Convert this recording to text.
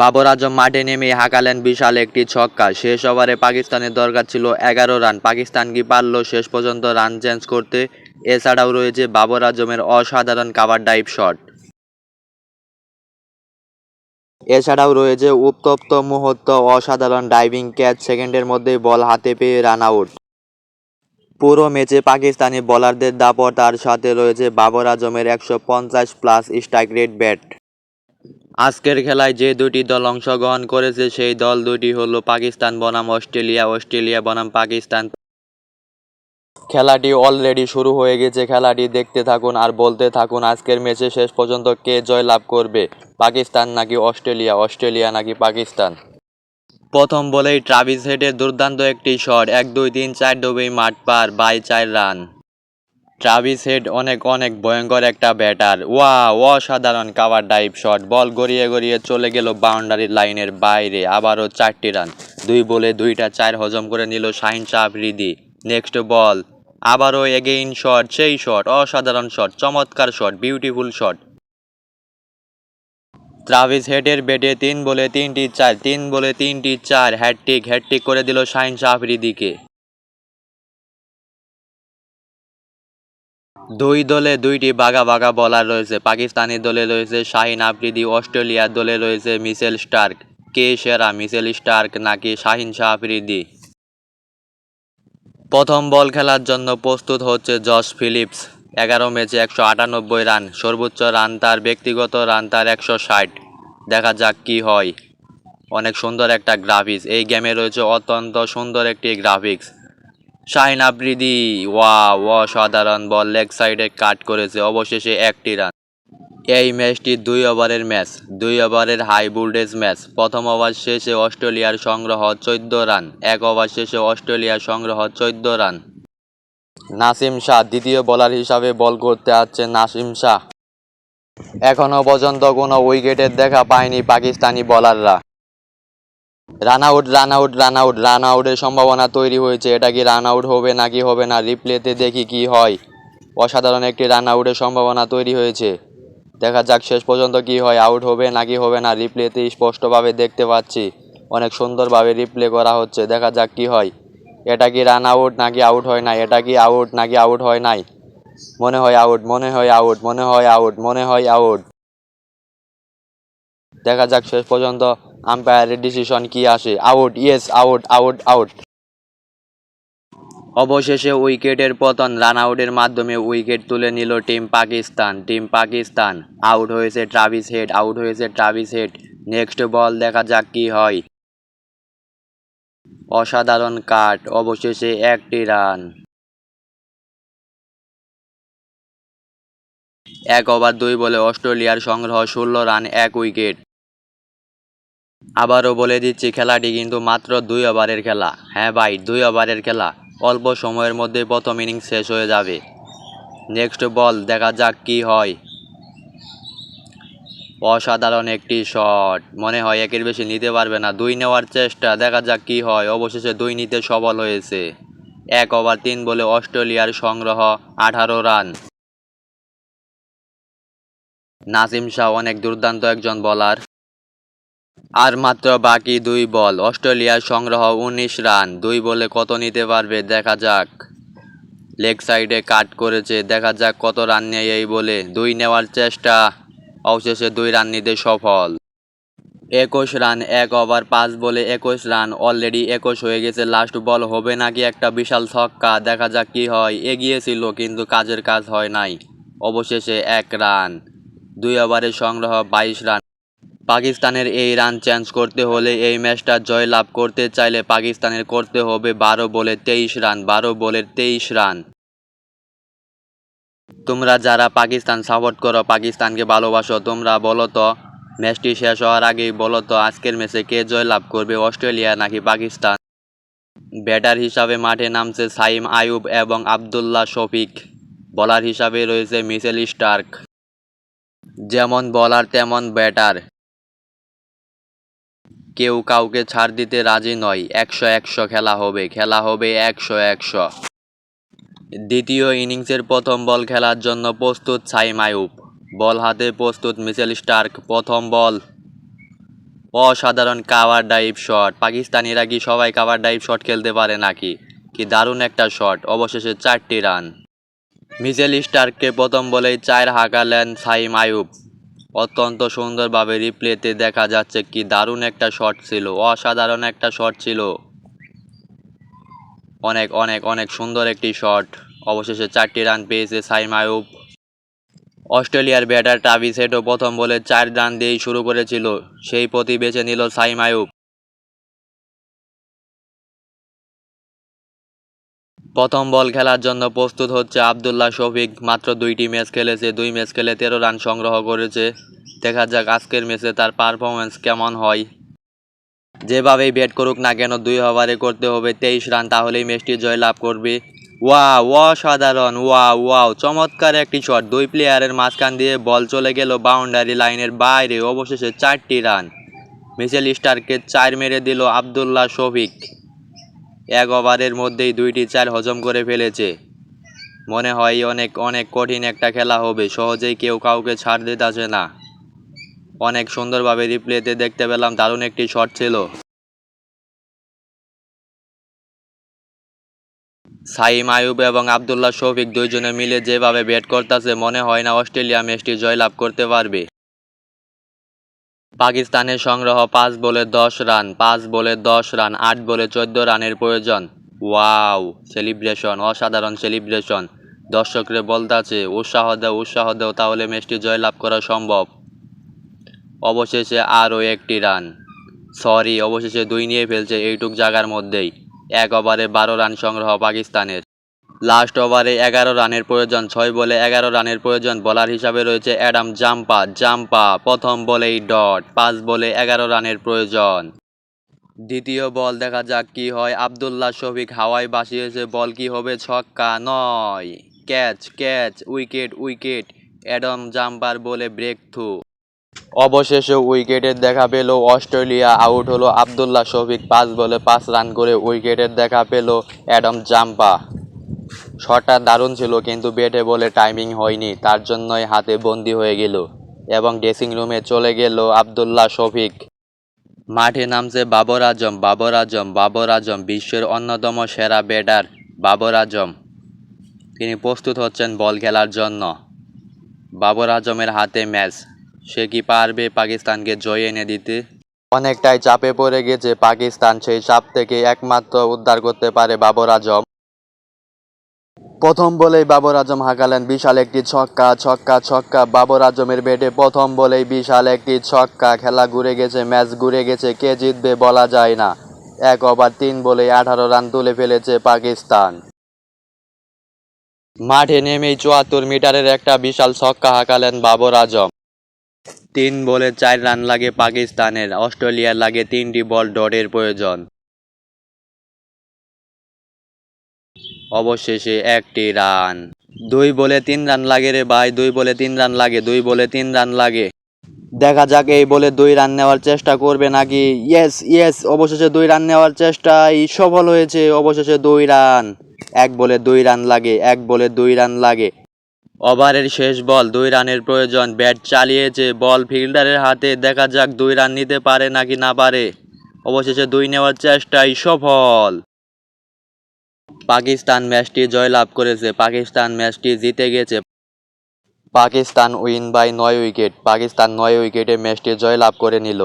বাবর আজম মাঠে নেমে হাঁকালেন বিশাল একটি ছক্কা। শেষ ওভারে পাকিস্তানের দরকার ছিল এগারো রান। পাকিস্তান কি পারল? শেষ পর্যন্ত রান চেঞ্জ করতে এছাড়াও রয়েছে বাবর আজমের অসাধারণ কাভার ডাইভ শট। এছাড়াও রয়েছে উত্তপ্ত মুহূর্ত, অসাধারণ ডাইভিং ক্যাচ, সেকেন্ডের মধ্যেই বল হাতে পেয়ে রান আউট। পুরো ম্যাচে পাকিস্তানি বোলারদের দাপট, তার সাথে রয়েছে বাবর আজমের একশো পঞ্চাশ প্লাস স্ট্রাইক রেট ব্যাট। আজকের খেলায় যে দুটি দল অংশগ্রহণ করেছে, সেই দল দুটি হলো পাকিস্তান বনাম অস্ট্রেলিয়া অস্ট্রেলিয়া বনাম পাকিস্তান। খেলাটি অলরেডি শুরু হয়ে গেছে। খেলাটি দেখতে থাকুন আর বলতে থাকুন আজকের ম্যাচে শেষ পর্যন্ত কে জয় লাভ করবে, পাকিস্তান নাকি অস্ট্রেলিয়া অস্ট্রেলিয়া নাকি পাকিস্তান? প্রথম বলেই ট্রাভিস হেডের দুর্দান্ত একটি শট, এক দুই তিন চার ডুবেই মাঠ পার, বাই চার রান। ট্রাভিস হেড অনেক অনেক ভয়ঙ্কর একটা ব্যাটার ওয়া অসাধারণ কাভার ডাইভ শট বল গড়িয়ে গড়িয়ে চলে গেল বাউন্ডারি লাইনের বাইরে। আবারও চারটি রান দুই বলে দুইটা চার হজম করে নিল শাহিন শাহ আফ্রিদি নেক্সট বল আবারও এগেইন শট সেই শট অসাধারণ শট চমৎকার শট বিউটিফুল শট ট্রাভিস হেডের ব্যাটে তিন বলে তিনটি চার, তিন বলে তিনটি চার। হ্যাটটিক হ্যাটটিক করে দিল শাহিন শাহ আফ্রিদিকে দুই দলে দুইটি বাঘা বাঘা বলার রয়েছে। পাকিস্তানি দলে রয়েছে শাহিন আফ্রিদি, অস্ট্রেলিয়ার দলে রয়েছে মিসেল স্টার্ক। কে সেরা মিসেল স্টার্ক নাকি শাহিন শাহ আফ্রিদি? প্রথম বল খেলার জন্য প্রস্তুত হচ্ছে জশ ফিলিপস। এগারো ম্যাচে একশো আটানব্বই রান, সর্বোচ্চ রান তার ব্যক্তিগত রান তার একশো ষাট। দেখা যাক কি হয়। অনেক সুন্দর একটা গ্রাফিক্স এই গেমে রয়েছে অত্যন্ত সুন্দর একটি গ্রাফিক্স শাহিন আফ্রিদি ওয়া অসাধারণ বল, লেগ সাইডে কাট করেছে, অবশেষে একটি রান। এই ম্যাচটি দুই ওভারের ম্যাচ, দুই ওভারের হাই ভোল্টেজ ম্যাচ। প্রথম ওভার শেষে অস্ট্রেলিয়ার সংগ্রহ চোদ্দ রান, এক ওভার শেষে অস্ট্রেলিয়ার সংগ্রহ চোদ্দ রান। নাসিম শাহ, দ্বিতীয় বোলার হিসাবে বল করতে আসছে নাসিম শাহ। এখনও পর্যন্ত কোনো উইকেটের দেখা পায়নি Pakistani বোলাররা। Run out run out run out run আউটের সম্ভাবনা তৈরি হয়েছে। এটা কি রান আউট হবে নাকি হবে না? রিপ্লেতে দেখি কি হয়। অসাধারণ একটি রান আউটের সম্ভাবনা তৈরি হয়েছে। দেখা যাক শেষ পর্যন্ত কি হয়। আউট হবে নাকি হবে না? রিপ্লেতে স্পষ্টভাবে দেখতে পাচ্ছি। অনেক সুন্দরভাবে রিপ্লে করা হচ্ছে। দেখা যাক কি হয়। এটা কি রান আউট নাকি আউট হয় না এটা কি আউট নাকি আউট হয় নাই? মনে হয় আউট মনে হয় আউট মনে হয় আউট মনে হয় আউট দেখা যাক শেষ পর্যন্ত আম্পায়ারের ডিসিশন কি আসে? Out yes out out out অবশেষে উইকেটের পতন রান আউটের মাধ্যমে উইকেট তুলে নিল team Pakistan. Team Pakistan out হয়েছে ট্রাভিস হেড আউট হয়েছে ট্রাভিস হেড নেক্সট বল দেখা যাক কি হয়। অসাধারণ কাট, অবশেষে একটি রান এক ওভার দুই বলে অস্ট্রেলিয়ার সংগ্রহ ষোলো রান এক উইকেট আবারও বলে দিচ্ছি, খেলাটি কিন্তু মাত্র দুই ওভারের খেলা। হ্যাঁ ভাই, দুই ওভারের খেলা। অল্প সময়ের মধ্যে প্রথম ইনিংস শেষ হয়ে যাবে। নেক্সট বল, দেখা যাক কি হয়। অসাধারণ একটি শট। মনে হয় একের বেশি নিতে পারবে না। দুই নেওয়ার চেষ্টা, দেখা যাক কি হয়। অবশেষে দুই নিতে সবল হয়েছে। এক ওভার তিন বলে অস্ট্রেলিয়ার সংগ্রহ আঠারো রান। নাসিম শাহ অনেক দুর্দান্ত একজন বলার আর মাত্র বাকি দুই বল। অস্ট্রেলিয়ার সংগ্রহ উনিশ রান। দুই বলে কত নিতে পারবে দেখা যাক। লেগ সাইডে কাট করেছে। দেখা যাক কত রান নেয় এই বলে। দুই নেওয়ার চেষ্টা। অবশেষে দুই রান নিতে সফল। একুশ রান, এক ওভার, পাঁচ বলে একুশ রান। অলরেডি একুশ হয়ে গেছে। লাস্ট বল হবে নাকি একটা বিশাল ছক্কা? দেখা যাক কি হয়। এগিয়েছিল কিন্তু কাজের কাজ হয় নাই। অবশেষে এক রান। দুই ওভারে সংগ্রহ, বাইশ রান। পাকিস্তানের এই রান চেঞ্জ করতে হলে এই ম্যাচটা জয় লাভ করতে চাইলে পাকিস্তানের করতে হবে বারো বলে তেইশ রান বারো বলে তেইশ রান তোমরা যারা পাকিস্তান সাপোর্ট করো, পাকিস্তানকে ভালোবাসো, তোমরা বলো তো ম্যাচটি শেষ হওয়ার আগেই বলো তো, আজকের ম্যাচে কে জয় লাভ করবে, অস্ট্রেলিয়া নাকি পাকিস্তান? ব্যাটার হিসাবে মাঠে নামছে সাইম আয়ুব এবং আবদুল্লাহ শফিক। বলার হিসাবে রয়েছে মিসেল স্টার্ক। যেমন বলার তেমন ব্যাটার কেউ কাউকে ছাড় দিতে রাজি নয়। একশো একশো খেলা হবে খেলা হবে একশো একশো। দ্বিতীয় ইনিংসের প্রথম বল খেলার জন্য প্রস্তুত সাইম আয়ুব বল হাতে প্রস্তুত মিচেল স্টার্ক, প্রথম বল। অসাধারণ কাভার ডাইভ শট। পাকিস্তানিরা কি সবাই কাভার ডাইভ শট খেলতে পারে নাকি? কি দারুণ একটা শট, অবশেষে চারটি রান। মিচেল স্টার্ককে প্রথম বলেই চার হাঁকালেন সাইম আয়ুব অত্যন্ত সুন্দরভাবে রিপ্লেতে দেখা যাচ্ছে কি দারুণ একটা শট ছিল, অসাধারণ একটা শট ছিল। অনেক অনেক অনেক সুন্দর একটি শট অবশেষে চারটি রান পেয়েছে সাইম আয়ুব। অস্ট্রেলিয়ার ব্যাটার ট্রাভিস প্রথম বলে চার রান দিয়েই শুরু করেছিল। সেই প্রতি বেছে নিল সাইম আয়ুব। প্রথম বল খেলার জন্য প্রস্তুত হচ্ছে আবদুল্লাহ শফিক। মাত্র দুইটি ম্যাচ খেলেছে, দুই ম্যাচ খেলে তেরো রান সংগ্রহ করেছে। দেখা যাক আজকের ম্যাচে তার পারফরমেন্স কেমন হয়। যেভাবেই ব্যাট করুক না কেন, দুই ওভারে করতে হবে তেইশ রান, তাহলেই ম্যাচটি জয়লাভ করবে। ওয়া অসাধারণ ওয়া ওয়াও, চমৎকার একটি শট দুই প্লেয়ারের মাঝখান দিয়ে বল চলে গেল বাউন্ডারি লাইনের বাইরে, অবশেষে চারটি রান। মিচেল স্টারকে চার মেরে দিল আবদুল্লাহ শফিক। এক ওভারের মধ্যেই দুইটি চার হজম করে ফেলেছে। মনে হয় অনেক অনেক কঠিন একটা খেলা হবে, সহজেই কেউ কাউকে ছাড় দিতেছে না। অনেক সুন্দরভাবে রিপ্লেতে দেখতে পেলাম, দারুণ একটি শট ছিল। সাইম আয়ুব এবং আবদুল্লাহ শফিক দুইজনে মিলে যেভাবে ব্যাট করতেছে, মনে হয় না অস্ট্রেলিয়া ম্যাচটি জয়লাভ করতে পারবে। পাকিস্তানের সংগ্রহ পাঁচ বলে দশ রান, পাঁচ বলে দশ রান, আট বলে চোদ্দ রানের প্রয়োজন। ওয়াও, সেলিব্রেশন, অসাধারণ সেলিব্রেশন। দর্শকরে বলতাছে, উৎসাহ দেও উৎসাহ দেও, তাহলে ম্যাচটি জয়লাভ করা সম্ভব। অবশেষে আরও একটি রান। সরি, অবশেষে দুই নিয়ে ফেলছে এইটুক জায়গার মধ্যেই। এক ওভারে বারো রান সংগ্রহ পাকিস্তানের। লাস্ট ওভারে এগারো রানের প্রয়োজন, ছয় বলে এগারো রানের প্রয়োজন বলার হিসাবে রয়েছে অ্যাডাম জাম্পা। জাম্পা প্রথম বলেই ডট, পাঁচ বলে এগারো রানের প্রয়োজন। দ্বিতীয় বল দেখা যাক কি হয়। আবদুল্লাহ শফিক হাওয়ায় বাসিয়েছে বল কি হবে? ছক্কা নয়। Catch catch, wicket wicket. Adam jumper বলে ব্রেক থ্রু। অবশেষে উইকেটের দেখা পেল অস্ট্রেলিয়া, আউট হলো আবদুল্লাহ শফিক, পাঁচ বলে পাঁচ রান করে উইকেটের দেখা পেল অ্যাডাম জাম্পা। শটটা দারুণ ছিল, কিন্তু ব্যাটে বলে টাইমিং হয়নি, তার জন্যই হাতে বন্দি হয়ে গেল এবং ড্রেসিং রুমে চলে গেল আবদুল্লাহ শফিক। মাঠে নামছে বাবর আজম বাবর আজম বাবর আজম বিশ্বের অন্যতম সেরা ব্যাটার বাবর আজম। তিনি প্রস্তুত হচ্ছেন বল খেলার জন্য। বাবর আজমের হাতে ম্যাচ, সে কি পারবে পাকিস্তানকে জয় এনে দিতে? অনেকটাই চাপে পড়ে গেছে পাকিস্তান, সেই চাপ থেকে একমাত্র উদ্ধার করতে পারে বাবর আজম। প্রথম বলেই বাবর আজম হাঁকালেন বিশাল একটি ছক্কা ছক্কা ছক্কা। বাবর আজমের ব্যাটে প্রথম বলেই বিশাল একটি ছক্কা। খেলা ঘুরে গেছে, ম্যাচ ঘুরে গেছে, কে জিতবে বলা যায় না। এক ওভার তিন বলেই আঠারো রান তুলে ফেলেছে পাকিস্তান। মাঠে নেমেই চুয়াত্তর মিটারের একটা বিশাল ছক্কা হাঁকালেন বাবর আজম। তিন বলে চার রান লাগে পাকিস্তানের। অস্ট্রেলিয়ার লাগে তিনটি বল ডটের প্রয়োজন। অবশেষে একটি রান। দুই বলে তিন রান লাগে রে ভাই, দুই বলে তিন রান লাগে, দুই বলে তিন রান লাগে। দেখা যাক এই বলে দুই রান নেওয়ার চেষ্টা করবে নাকি? ইয়েস ইয়েস অবশেষে দুই রান নেওয়ার চেষ্টায় সফল হয়েছে, অবশেষে দুই রান। এক বলে দুই রান লাগে, এক বলে দুই রান লাগে। ওভারের শেষ বল, দুই রানের প্রয়োজন, ব্যাট চালিয়েছে, বল ফিল্ডারের হাতে, দেখা যাক দুই রান নিতে পারে নাকি না পারে। অবশেষে দুই নেওয়ার চেষ্টায় সফল। পাকিস্তান ম্যাচটি জয়লাভ করেছে। পাকিস্তান ম্যাচটি জিতে গেছে। পাকিস্তান উইন বাই নয় উইকেট। পাকিস্তান নয় উইকেটে ম্যাচটি জয়লাভ করে নিল।